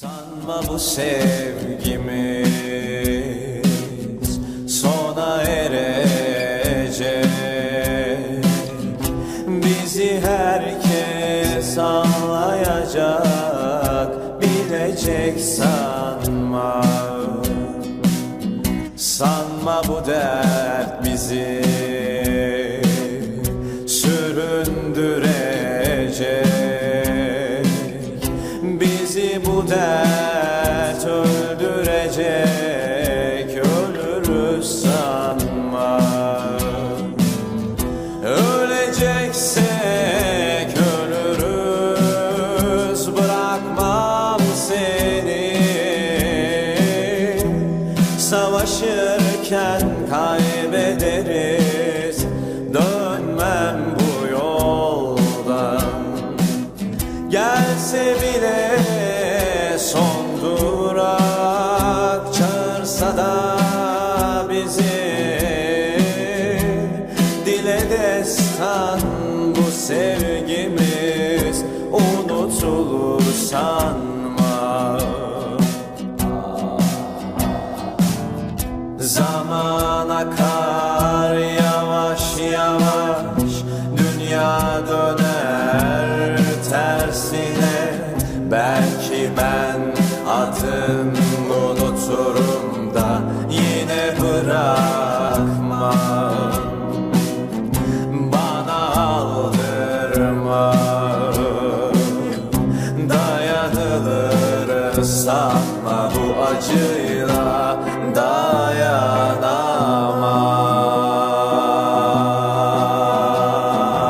Sanma bu sevgimiz sona erecek. Bizi herkes anlayacak bilecek sanma. Sanma bu dert bizi süründürecek Bizi bu dert öldürecek Ölürüz sanma Öleceksek ölürüz Bırakmam seni. Savaşırken kaybederiz Dönmem bu yoldan. Gelse bile son durak Çağırsa da bizi Dile destan bu sevgimiz Unutulur sanma. Zaman akar yavaş yavaş Dünya döner tersine Adın unuturum da yine bırakma. Bana aldırma. Dayanılır sanma bu acıyla